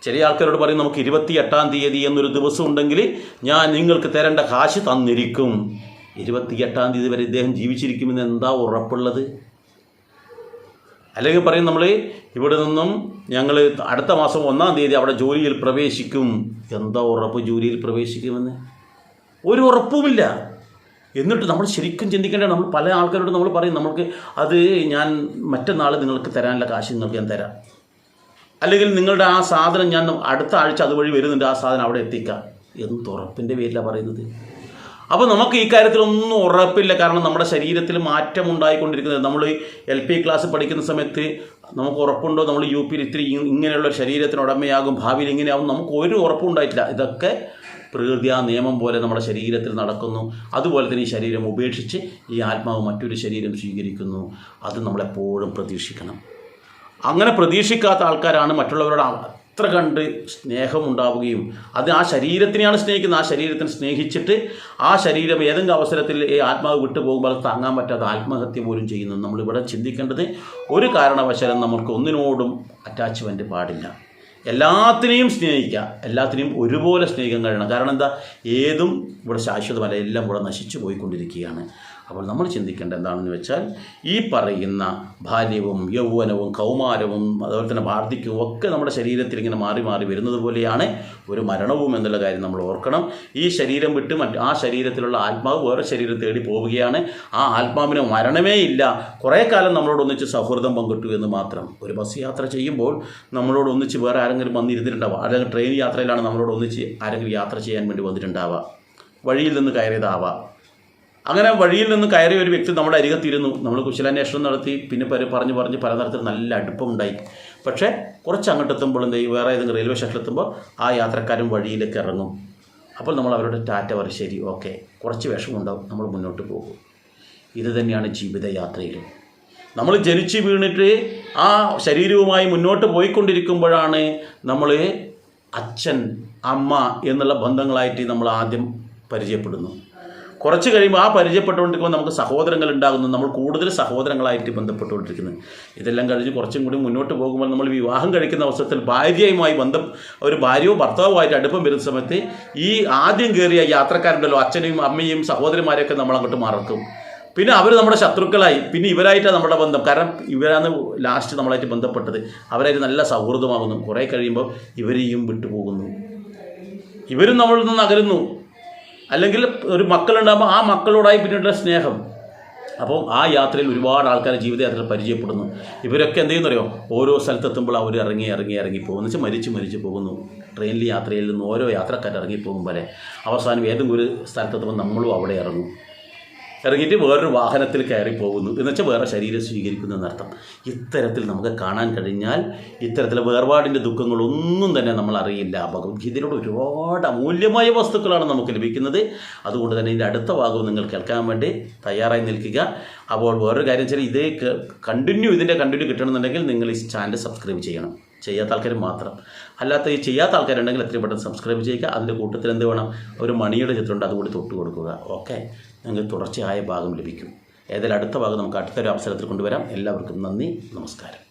ചില ആൾക്കാരോട് പറയും നമുക്ക് ഇരുപത്തി എട്ടാം തീയതി എന്നൊരു ദിവസം ഉണ്ടെങ്കിൽ ഞാൻ നിങ്ങൾക്ക് തരേണ്ട കാശ് തന്നിരിക്കും. ഇരുപത്തി എട്ടാം തീയതി വരെ ഇദ്ദേഹം ജീവിച്ചിരിക്കുമെന്ന് എന്താ ഉറപ്പുള്ളത്? അല്ലെങ്കിൽ പറയും നമ്മൾ ഇവിടെ നിന്നും ഞങ്ങൾ അടുത്ത മാസം ഒന്നാം തീയതി അവിടെ ജോലിയിൽ പ്രവേശിക്കും. എന്താ ഉറപ്പ് ജോലിയിൽ പ്രവേശിക്കുമെന്ന്? ഒരു ഉറപ്പുമില്ല. എന്നിട്ട് നമ്മൾ ശരിക്കും ചിന്തിക്കേണ്ട നമ്മൾ പല ആൾക്കാരോട് നമ്മൾ പറയും നമുക്ക് അത് ഞാൻ മറ്റന്നാൾ നിങ്ങൾക്ക് തരാനുള്ള കാശ് നിങ്ങൾക്ക് ഞാൻ തരാം. അല്ലെങ്കിൽ നിങ്ങളുടെ ആ സാധനം ഞാൻ അടുത്ത ആഴ്ച അതുവഴി വരുന്നുണ്ട് ആ സാധനം അവിടെ എത്തിക്കാം. എന്ത് ഉറപ്പിന്റെ പേരിലാണ് പറയുന്നത്? അപ്പോൾ നമുക്ക് ഈ കാര്യത്തിലൊന്നും ഉറപ്പില്ല. കാരണം നമ്മുടെ ശരീരത്തിൽ മാറ്റം ഉണ്ടായിക്കൊണ്ടിരിക്കുന്നത്. നമ്മൾ എൽ പി ക്ലാസ് പഠിക്കുന്ന സമയത്ത് നമുക്ക് ഉറപ്പുണ്ടോ? നമ്മൾ യു പിയിൽ ഇത്തിരി ഇങ്ങനെയുള്ള ശരീരത്തിന് ഉടമയാകും. ഭാവിയിൽ ഇങ്ങനെയാകും. നമുക്ക് ഒരു ഉറപ്പും ഉണ്ടായിട്ടില്ല. ഇതൊക്കെ പ്രകൃതി ആ നിയമം പോലെ നമ്മുടെ ശരീരത്തിൽ നടക്കുന്നു. അതുപോലെ തന്നെ ഈ ശരീരം ഉപേക്ഷിച്ച് ഈ ആത്മാവ് മറ്റൊരു ശരീരം സ്വീകരിക്കുന്നു. അത് നമ്മളെപ്പോഴും പ്രതീക്ഷിക്കണം. അങ്ങനെ പ്രതീക്ഷിക്കാത്ത ആൾക്കാരാണ് മറ്റുള്ളവരോട് അത്ര കണ്ട് സ്നേഹമുണ്ടാവുകയും അത് ആ ശരീരത്തിനെയാണ് സ്നേഹിക്കുന്നത്. ആ ശരീരത്തിന് സ്നേഹിച്ചിട്ട് ആ ശരീരം ഏതെങ്കിലും അവസരത്തിൽ ഈ ആത്മാവ് വിട്ടുപോകുമ്പോൾ താങ്ങാൻ പറ്റാതെ ആത്മഹത്യ പോലും ചെയ്യുന്നു. നമ്മളിവിടെ ചിന്തിക്കേണ്ടത് ഒരു കാരണവശാലും നമുക്ക് ഒന്നിനോടും അറ്റാച്ച്മെന്റ് പാടില്ല. എല്ലാത്തിനെയും സ്നേഹിക്കുക. എല്ലാത്തിനെയും ഒരുപോലെ സ്നേഹിക്കാൻ കഴിയണം. കാരണം എന്താ? ഏതും ഇവിടെ ശാശ്വതമല്ല. എല്ലാം ഇവിടെ നശിച്ചു പോയിക്കൊണ്ടിരിക്കുകയാണ്. അപ്പോൾ നമ്മൾ ചിന്തിക്കേണ്ട എന്താണെന്ന് വെച്ചാൽ ഈ പറയുന്ന ബാല്യവും യൗവനവും കൗമാരവും അതുപോലെ തന്നെ വാർദ്ധക്യവും ഒക്കെ നമ്മുടെ ശരീരത്തിൽ ഇങ്ങനെ മാറി മാറി വരുന്നത് പോലെയാണ് ഒരു മരണവും എന്നുള്ള കാര്യം നമ്മൾ ഓർക്കണം. ഈ ശരീരം വിട്ട് മറ്റ് ആ ശരീരത്തിലുള്ള ആത്മാവ് വേറെ ശരീരം തേടി പോവുകയാണ്. ആ ആത്മാവിന് മരണമേ ഇല്ല. കുറേ കാലം നമ്മളോടൊന്നിച്ച് സൗഹൃദം പങ്കിട്ടു എന്ന് മാത്രം. ഒരു ബസ് യാത്ര ചെയ്യുമ്പോൾ നമ്മളോട് ഒന്നിച്ച് വേറെ ആരെങ്കിലും വന്നിരുന്നിട്ടുണ്ടാവുക അല്ലെങ്കിൽ ട്രെയിൻ യാത്രയിലാണ് നമ്മളോട് ഒന്നിച്ച് ആരെങ്കിലും യാത്ര ചെയ്യാൻ വേണ്ടി വന്നിട്ടുണ്ടാവുക വഴിയിൽ നിന്ന് കയറിയതാവാം. അങ്ങനെ വഴിയിൽ നിന്ന് കയറിയ ഒരു വ്യക്തി നമ്മുടെ അരികത്തിരുന്നു. നമ്മൾ കുശലാന്വേഷണം നടത്തി. പിന്നെ പരി പറഞ്ഞ് പറഞ്ഞ് പലതരത്തിൽ നല്ല അടുപ്പമുണ്ടായി. പക്ഷേ കുറച്ച് അങ്ങോട്ട് എത്തുമ്പോൾ എന്ത് വേറെ ഏതെങ്കിലും റെയിൽവേ സ്റ്റേഷൻ എത്തുമ്പോൾ ആ യാത്രക്കാരൻ വഴിയിലേക്ക് ഇറങ്ങും. അപ്പോൾ നമ്മൾ അവരോട് ടാറ്റ പറയും ശരി ഓക്കെ. കുറച്ച് വിഷമമുണ്ടാവും. നമ്മൾ മുന്നോട്ട് പോകും. ഇത് തന്നെയാണ് ജീവിതയാത്രയിലും നമ്മൾ ജനിച്ച് വീണിട്ട് ആ ശരീരവുമായി മുന്നോട്ട് പോയിക്കൊണ്ടിരിക്കുമ്പോഴാണ് നമ്മൾ അച്ഛൻ അമ്മ എന്നുള്ള ബന്ധങ്ങളായിട്ട് നമ്മൾ ആദ്യം പരിചയപ്പെടുന്നു. കുറച്ച് കഴിയുമ്പോൾ ആ പരിചയപ്പെട്ടുകൊണ്ടിരിക്കുമ്പോൾ നമുക്ക് സഹോദരങ്ങൾ ഉണ്ടാകുന്നു. നമ്മൾ കൂടുതൽ സഹോദരങ്ങളായിട്ട് ബന്ധപ്പെട്ടുകൊണ്ടിരിക്കുന്നത് ഇതെല്ലാം കഴിഞ്ഞ് കുറച്ചും കൂടി മുന്നോട്ട് പോകുമ്പോൾ നമ്മൾ വിവാഹം കഴിക്കുന്ന അവസരത്തിൽ ഭാര്യയുമായി ബന്ധം ഒരു ഭാര്യയോ ഭർത്താവുമായിട്ട് അടുപ്പം വരുന്ന സമയത്ത് ഈ ആദ്യം കയറിയ യാത്രക്കാരുണ്ടല്ലോ അച്ഛനെയും അമ്മയും സഹോദരിമാരെയൊക്കെ നമ്മൾ അങ്ങോട്ട് മറക്കും. പിന്നെ അവർ നമ്മുടെ ശത്രുക്കളായി. പിന്നെ ഇവരായിട്ടാണ് നമ്മുടെ ബന്ധം. കാരണം ഇവരാണ് ലാസ്റ്റ് നമ്മളായിട്ട് ബന്ധപ്പെട്ടത്. അവരായിട്ട് നല്ല സൗഹൃദമാകുന്നു. കുറേ കഴിയുമ്പോൾ ഇവരെയും വിട്ടുപോകുന്നു. ഇവരും നമ്മളിൽ നിന്ന് അകലുന്നു. അല്ലെങ്കിൽ ഒരു മക്കളുണ്ടാകുമ്പോൾ ആ മക്കളോടായി പിന്നീടുള്ള സ്നേഹം. അപ്പോൾ ആ യാത്രയിൽ ഒരുപാട് ആൾക്കാരെ ജീവിതയാത്രയിൽ പരിചയപ്പെടുന്നു. ഇവരൊക്കെ എന്ത് ചെയ്യുന്നറിയോ? ഓരോ സ്ഥലത്തെത്തുമ്പോൾ അവർ ഇറങ്ങി ഇറങ്ങി ഇറങ്ങി പോകും എന്ന് വെച്ചാൽ മരിച്ച് മരിച്ച് പോകുന്നു. ട്രെയിനിൽ യാത്രയിൽ നിന്ന് ഓരോ യാത്രക്കാർ ഇറങ്ങി പോകും പോലെ അവസാനം ഏതെങ്കിലും ഒരു സ്ഥലത്തെത്തുമ്പോൾ നമ്മളും അവിടെ ഇറങ്ങും. ഇറങ്ങിയിട്ട് വേറൊരു വാഹനത്തിൽ കയറി പോകുന്നു. എന്ന് വെച്ചാൽ വേറെ ശരീരം സ്വീകരിക്കുന്നു എന്നർത്ഥം. ഇത്തരത്തിൽ നമുക്ക് കാണാൻ കഴിഞ്ഞാൽ ഇത്തരത്തിലെ വേർപാടിന്റെ ദുഃഖങ്ങളൊന്നും തന്നെ നമ്മൾ അറിയില്ല. ഭഗവത്ഗീതയിലൂടെ ഒരുപാട് അമൂല്യമായ വസ്തുക്കളാണ് നമുക്ക് ലഭിക്കുന്നത്. അതുകൊണ്ട് തന്നെ ഇതിന്റെ അടുത്ത ഭാഗവും നിങ്ങൾ കേൾക്കാൻ വേണ്ടി തയ്യാറായി നിൽക്കുക. അപ്പോൾ വേറൊരു കാര്യം വെച്ചാൽ ഇതേ കണ്ടിന്യൂ ഇതിന്റെ കണ്ടിന്യൂ കിട്ടണമെന്നുണ്ടെങ്കിൽ നിങ്ങൾ ഈ ചാനൽ സബ്സ്ക്രൈബ് ചെയ്യണം. ചെയ്യാത്ത ആൾക്കാർ മാത്രം. അല്ലാത്ത ഈ ചെയ്യാത്ത ആൾക്കാരുണ്ടെങ്കിൽ എത്രയും പെട്ടെന്ന് സബ്സ്ക്രൈബ് ചെയ്യുക. അതിന്റെ കൂട്ടത്തിൽ എന്ത് വേണം? ഒരു മണിയുടെ ചിത്രമുണ്ട് അതുകൂടി തൊട്ട് കൊടുക്കുക ഓക്കെ നിങ്ങൾക്ക് തുടർച്ചയായ ഭാഗം ലഭിക്കും. ഏതായാലും അടുത്ത ഭാഗം നമുക്ക് അടുത്തൊരു അവസരത്തിൽ കൊണ്ടുവരാം. എല്ലാവർക്കും നന്ദി നമസ്കാരം.